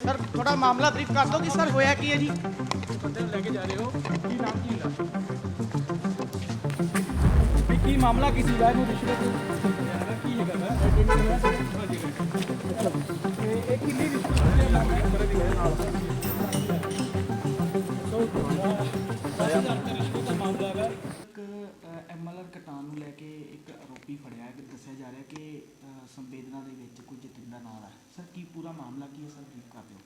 Sir ਥੋੜਾ ਮਾਮਲਾ brief ਕਰ ਦਿਓ ਕਿ ਸਰ ਹੋਇਆ ਕੀ ਹੈ ਜੀ? ਬੰਦੇ ਨੂੰ ਲੈ ਕੇ ਜਾ ਰਹੇ ਹੋ? ਕੀ ਨਾਮ ਕੀ ਵੀ ਕੀ ਮਾਮਲਾ ਕੀ ਸੀਗਾ ਇਹਨੂੰ ਰਿਸ਼ਵਤ? ਕੀ ਹੈਗਾ ਇਹ ਕਿੰਨੀ ਰਿਸ਼ਵਤ ਦੀ ਨਾਲ ਕਟਾਨ ਨੂੰ ਲੈ ਕੇ ਇੱਕ ਆਰੋਪੀ ਫੜਿਆ ਹੈ ਕਿ ਦੱਸਿਆ ਜਾ ਰਿਹਾ ਕਿ ਅ, ਸੰਵੇਦਨਾ ਦੇ ਵਿੱਚ ਕੋਈ ਜਤਿੰਦਰ ਨਾਲ ਹੈ। ਸਰ ਕੀ ਪੂਰਾ ਮਾਮਲਾ ਕੀ ਹੈ? ਸਰ ਬਰੀਫ ਕਰ ਦਿਓ।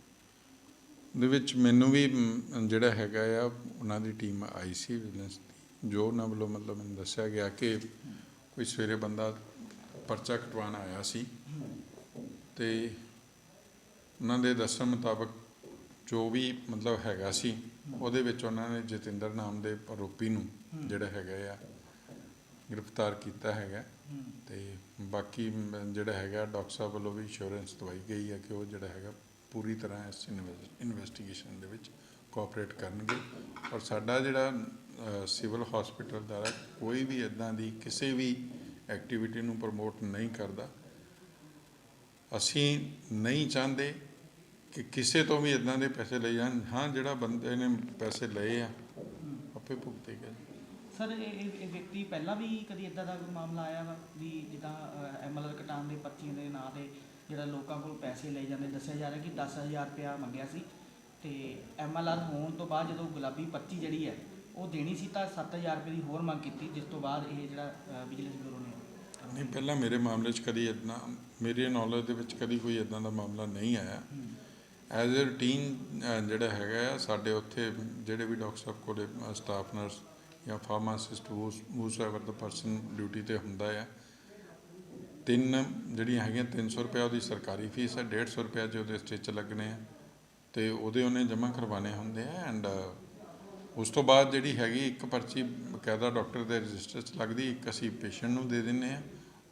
ਦੇ ਵਿੱਚ ਮੈਨੂੰ ਵੀ ਮ, ਜਿਹੜਾ ਹੈਗਾ ਆ ਉਹਨਾਂ ਦੀ ਟੀਮ ਆਈ ਸੀ ਵਿਜੀਲੈਂਸ ਦੀ। ਜੋ ਉਹਨਾਂ ਵੱਲੋਂ ਮਤਲਬ ਮੈਨੂੰ ਦੱਸਿਆ ਗਿਆ ਕਿ ਕੋਈ ਸਵੇਰੇ ਬੰਦਾ ਪਰਚਾ ਕਟਵਾਉਣ ਆਇਆ ਸੀ ਤੇ ਉਹਨਾਂ ਦੇ ਦੱਸਣ ਮੁਤਾਬਕ ਜੋ ਵੀ ਮਤਲਬ ਹੈਗਾ ਸੀ ਉਹਦੇ ਵਿੱਚ ਉਹਨਾਂ ਨੇ ਜਤਿੰਦਰ ਨਾਮ ਦੇ ਆਰੋਪੀ ਨੂੰ ਜਿਹੜਾ ਹੈਗਾ ਆ ਗ੍ਰਿਫਤਾਰ ਕੀਤਾ ਹੈਗਾ। ਤੇ ਬਾਕੀ ਜਿਹੜਾ ਹੈਗਾ ਡਾਕਟਰ ਸਾਹਿਬ ਵੱਲੋਂ ਵੀ ਇੰਸ਼ੋਰੈਂਸ ਦਵਾਈ ਗਈ ਹੈ ਕਿ ਉਹ ਜਿਹੜਾ ਹੈਗਾ ਪੂਰੀ ਤਰ੍ਹਾਂ ਇਸ ਇਨਵੈਸਟੀਗੇਸ਼ਨ ਦੇ ਵਿੱਚ ਕੋਆਪਰੇਟ ਕਰਨਗੇ। ਔਰ ਸਾਡਾ ਜਿਹੜਾ ਸਿਵਲ ਹਸਪੀਟਲ ਦਾ ਕੋਈ ਵੀ ਇਦਾਂ ਦੀ ਕਿਸੇ ਵੀ ਐਕਟੀਵਿਟੀ ਨੂੰ ਪ੍ਰਮੋਟ ਨਹੀਂ ਕਰਦਾ। ਅਸੀਂ ਨਹੀਂ ਚਾਹੁੰਦੇ ਕਿ ਕਿਸੇ ਤੋਂ ਵੀ ਇਦਾਂ ਦੇ ਪੈਸੇ ਲਏ ਜਾਣ। ਹਾਂ ਜਿਹੜਾ ਬੰਦੇ ਨੇ ਪੈਸੇ ਲਏ ਆ ਆਪੇ ਭੁਗਤੇਗਾ ਜੀ ਸਰ ਇਹ ਇਹ- ਇਹ ਵਿਅਕਤੀ ਪਹਿਲਾਂ ਵੀ ਕਦੀ ਇਦਾਂ ਦਾ ਕੋਈ ਮਾਮਲਾ ਆਇਆ ਵਾ ਵੀ ਜਿੱਦਾਂ ਐਮਐਲਆਰ ਕਟਾਨ ਦੇ ਪਰਚੀਆਂ ਦੇ ਨਾਂ ਤੇ ਜਿਹੜਾ ਲੋਕਾਂ ਕੋਲ ਪੈਸੇ ਲਏ ਜਾਂਦੇ ਦੱਸਿਆ ਜਾ ਰਿਹਾ ਕਿ 10000 ਰੁਪਇਆ ਮੰਗਿਆ ਸੀ ਤੇ ਐਮਐਲਆਰ ਹੋਣ ਤੋਂ ਬਾਅਦ ਜਦੋਂ ਗੁਲਾਬੀ ਪਰਚੀ ਜਿਹੜੀ ਹੈ ਉਹ ਦੇਣੀ ਸੀ ਤਾਂ 7000 ਰੁਪਏ ਦੀ ਹੋਰ ਮੰਗ ਕੀਤੀ ਜਿਸ ਤੋਂ ਬਾਅਦ ਇਹ ਜਿਹੜਾ ਵਿਜੀਲੈਂਸ ਬਿਊਰੋ ਨੇ ਨਹੀਂ ਪਹਿਲਾਂ ਮੇਰੇ ਮਾਮਲੇ 'ਚ ਕਦੀ ਇਦਾਂ ਮੇਰੀ ਨੌਲੇਜ ਦੇ ਵਿੱਚ ਕਦੀ ਕੋਈ ਇਦਾਂ ਦਾ ਮਾਮਲਾ ਨਹੀਂ ਆਇਆ। ਐਜ਼ ਅ ਰੂਟੀਨ ਜਿਹੜਾ ਹੈਗਾ ਆ ਸਾਡੇ ਉੱਥੇ ਜਿਹੜੇ ਵੀ ਡਾਕਟਰ ਸਾਹਿਬ ਕੋਲੇ ਸਟਾਫ ਨਰਸ ਜਾਂ ਫਾਰਮਾਸਿਸਟ ਵੂਸਐਵਰ ਦਾ ਪਰਸਨ ਡਿਊਟੀ ਤੇ ਹੁੰਦਾ ਆ ਤਿੰਨ ਜਿਹੜੀਆਂ ਹੈਗੀਆਂ 300 ਰੁਪਏ ਉਹਦੀ ਸਰਕਾਰੀ ਫੀਸ ਹੈ 150 ਰੁਪਏ ਜੇ ਉਹਦੇ ਸਟਿਚ ਲੱਗਣੇ ਆ ਤੇ ਉਹਦੇ ਉਹਨੇ ਜਮ੍ਹਾਂ ਕਰਵਾਣੇ ਹੁੰਦੇ ਆ ਐਂਡ ਉਸ ਤੋਂ ਬਾਅਦ ਜਿਹੜੀ ਹੈਗੀ ਇੱਕ ਪਰਚੀ ਬਕਾਇਦਾ ਡਾਕਟਰ ਦੇ ਰਜਿਸਟਰ 'ਚ ਲੱਗਦੀ ਇੱਕ ਅਸੀਂ ਪੇਸ਼ੈਂਟ ਨੂੰ ਦੇ ਦਿੰਨੇ ਆ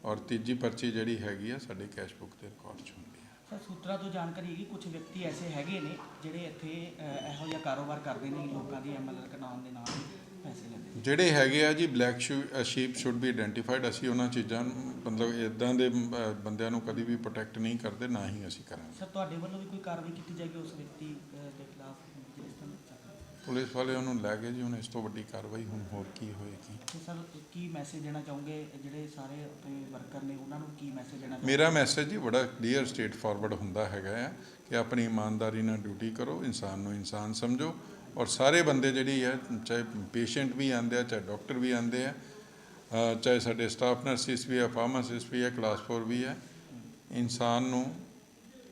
ਔਰ ਤੀਜੀ ਪਰਚੀ ਜਿਹੜੀ ਹੈਗੀ ਆ ਸਾਡੇ ਕੈਸ਼ ਬੁੱਕ ਦੇ ਰਿਕਾਰਡ 'ਚ ਹੁੰਦੀ ਆ। ਸਰ ਸੂਤਰਾਂ ਤੋਂ ਜਾਣਕਾਰੀ ਹੈਗੀ ਕਿ ਕੁਝ ਵਿਅਕਤੀ ਐਸੇ ਹੈਗੇ ਨੇ ਜਿਹੜੇ ਇੱਥੇ ਅ, ਇਹੋ ਜਿਹਾ ਕਾਰੋਬਾਰ ਕਰਦੇ ਨੇ ਲੋਕਾਂ ਦੀ ਐਮਐਲਆਰ ਕਟਾਉਣ ਦੇ ਨਾਲ। ਜਿਹੜੇ ਹੈਗੇ ਆ ਜੀ black sheep should be identified ਅਸੀਂ ਉਹਨਾਂ ਚੀਜ਼ਾਂ ਮਤਲਬ ਇਦਾਂ ਦੇ ਬੰਦਿਆਂ ਨੂੰ ਕਦੀ ਵੀ ਪ੍ਰੋਟੈਕਟ ਨਹੀਂ ਕਰਦੇ ਨਾ ਹੀ ਅਸੀਂ ਕਰਾਂਗੇ। ਸਰ ਤੁਹਾਡੇ ਵੱਲੋਂ ਵੀ ਕੋਈ ਕਾਰਵਾਈ ਕੀਤੀ ਜਾਏਗੀ ਉਸ ਵਿਅਕਤੀ ਦੇ ਖਿਲਾਫ ਪੁਲਿਸ ਵਾਲੇ ਉਹਨੂੰ ਲੈ ਗਏ ਜੀ ਹੁਣ ਇਸ ਤੋਂ ਵੱਡੀ ਕਾਰਵਾਈ ਹੁਣ ਹੋਰ ਕੀ ਹੋਏਗੀ। ਸਰ ਕੀ ਮੈਸੇਜ ਦੇਣਾ ਚਾਹੋਗੇ? ਜਿਹੜੇ ਸਾਰੇ ਆਪਣੇ ਵਰਕਰ ਨੇ ਉਹਨਾਂ ਨੂੰ ਕੀ ਮੈਸੇਜ ਦੇਣਾ ਮੇਰਾ ਮੈਸੇਜ ਜੀ ਬੜਾ ਕਲੀਅਰ ਸਟੇਟ ਫਾਰਵਰਡ ਹੁੰਦਾ ਹੈਗਾ ਆ ਕਿ ਆਪਣੀ ਇਮਾਨਦਾਰੀ ਨਾਲ ਡਿਊਟੀ ਕਰੋ ਇਨਸਾਨ ਨੂੰ ਇਨਸਾਨ ਸਮਝੋ। ਔਰ ਸਾਰੇ ਬੰਦੇ ਜਿਹੜੀ ਹੈ, ਚਾਹੇ ਪੇਸ਼ੈਂਟ ਵੀ ਆਉਂਦੇ ਆ, ਚਾਹੇ ਡਾਕਟਰ ਵੀ ਆਉਂਦੇ ਆ ਚਾਹੇ ਸਾਡੇ ਸਟਾਫ ਨਰਸਿਸ ਵੀ ਆ ਫਾਰਮਾਸਿਸਟ ਵੀ ਆ ਕਲਾਸ 4 ਵੀ ਆ, ਇਨਸਾਨ ਨੂੰ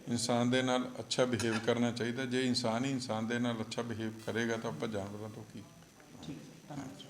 ਇਨਸਾਨ ਦੇ ਨਾਲ ਅੱਛਾ ਬਿਹੇਵ ਕਰਨਾ ਚਾਹੀਦਾ। ਜੇ ਇਨਸਾਨ ਹੀ ਇਨਸਾਨ ਦੇ ਨਾਲ ਅੱਛਾ ਬਿਹੇਵ ਕਰੇਗਾ ਤਾਂ ਆਪਾਂ ਜਾਨਵਰਾਂ ਤੋਂ ਕੀ ਠੀਕ ਧੰਨਵਾਦ।